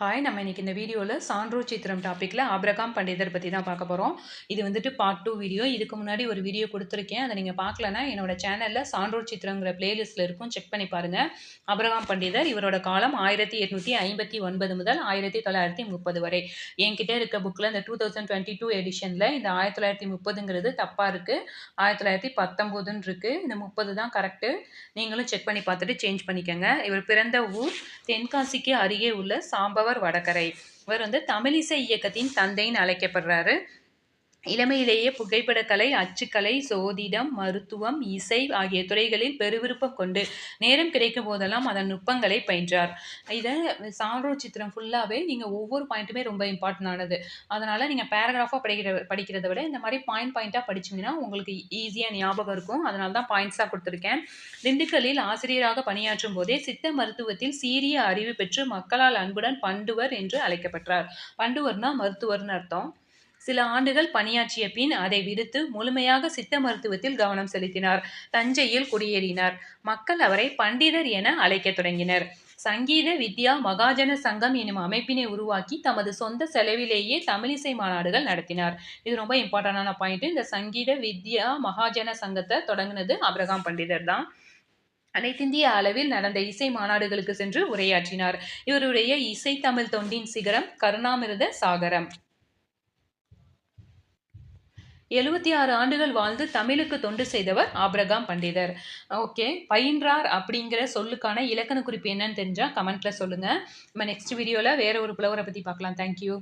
Hi நம்ம இன்றைக்கி இந்த வீடியோவில் சான்றோ சித்திரம் டாப்பிக்கில் ஆப்ரகாம் பண்டிதர் பற்றி தான் பார்க்க போகிறோம் இது வந்துட்டு பார்ட் டூ வீடியோ இதுக்கு முன்னாடி ஒரு வீடியோ கொடுத்துருக்கேன். அதை நீங்கள் பார்க்கலனா என்னோட சேனலில் சான்றோ சித்திரங்கிற பிளேலிஸ்ட்டில் இருக்கும். செக் பண்ணி பாருங்கள் ஆபிரகாம் பண்டிதர் இவரோட காலம் ஆயிரத்தி எட்நூற்றி ஐம்பத்தி ஒன்பது முதல் ஆயிரத்தி தொள்ளாயிரத்தி முப்பது வரை. என்கிட்ட இருக்க புக்கில் இந்த டூ தௌசண்ட் டுவெண்ட்டி டூ எடிஷனில் இந்த ஆயிரத்தி தொள்ளாயிரத்தி முப்பதுங்கிறது தப்பாக இருக்குது ஆயிரத்தி தொள்ளாயிரத்தி பத்தொம்போதுன்னு இருக்குது இந்த முப்பது தான் கரெக்டு நீங்களும் செக் பண்ணி பார்த்துட்டு சேஞ்ச் பண்ணிக்கோங்க. இவர் பிறந்த ஊர் தென்காசிக்கு அருகே உள்ள என்பவர் வடகரை. இவர் வந்து தமிழிசை இயக்கத்தின் தந்தைன்னு அழைக்கப்படுறாரு. இளமையிலேயே புகைப்படக்கலை அச்சுக்கலை சோதிடம் மருத்துவம் இசை ஆகிய துறைகளில் பெருவிருப்பம் கொண்டு நேரம் கிடைக்கும் போதெல்லாம் அதன் நுட்பங்களை பயின்றார். இதை சான்றோர் சித்திரம் ஃபுல்லாகவே நீங்கள் ஒவ்வொரு பாயிண்ட்டுமே ரொம்ப இம்பார்ட்டன் ஆனது. அதனால் நீங்கள் பேராகிராஃபாக படிக்கிற படிக்கிறத விட இந்த மாதிரி பாயிண்ட் பாயிண்ட்டாக படிச்சிங்கன்னா உங்களுக்கு ஈஸியாக ஞாபகம் இருக்கும். அதனால தான் பாயிண்ட்ஸாக கொடுத்துருக்கேன். திண்டுக்கல்லில் ஆசிரியராக பணியாற்றும் போதே சித்த மருத்துவத்தில் சீரிய அறிவு பெற்று மக்களால் அன்புடன் பண்டுவர் என்று அழைக்கப்பட்டார் பண்டுவர்னா மருத்துவர்னு அர்த்தம். சில ஆண்டுகள் பணியாற்றிய பின் அதை விடுத்து முழுமையாக சித்த மருத்துவத்தில் கவனம் செலுத்தினார். தஞ்சையில் குடியேறினார். மக்கள் அவரை பண்டிதர் என அழைக்கத் தொடங்கினர். சங்கீத வித்யா மகாஜன சங்கம் எனும் அமைப்பினை உருவாக்கி தமது சொந்த செலவிலேயே தமிழிசை மாநாடுகள் நடத்தினார். இது ரொம்ப இம்பார்ட்டண்டான பாயிண்ட். இந்த சங்கீத வித்யா மகாஜன சங்கத்தை தொடங்கினது அப்ரகாம் பண்டிதர் தான். அனைத்திந்திய அளவில் நடந்த இசை மாநாடுகளுக்கு சென்று உரையாற்றினார். இவருடைய இசை தமிழ் தொண்டின் சிகரம் கருணாமிருத சாகரம். எழுபத்தி ஆறு ஆண்டுகள் வாழ்ந்து தமிழுக்கு தொண்டு செய்தவர் ஆப்ரகாம் பண்டிதர். ஓகே பயின்றார் அப்படிங்கிற சொல்லுக்கான இலக்கண குறிப்பு என்னன்னு தெரிஞ்சால் கமெண்ட்டில் சொல்லுங்கள் நம்ம நெக்ஸ்ட் வீடியோவில் வேறு ஒரு புலவரை பற்றி பார்க்கலாம். தேங்க்யூ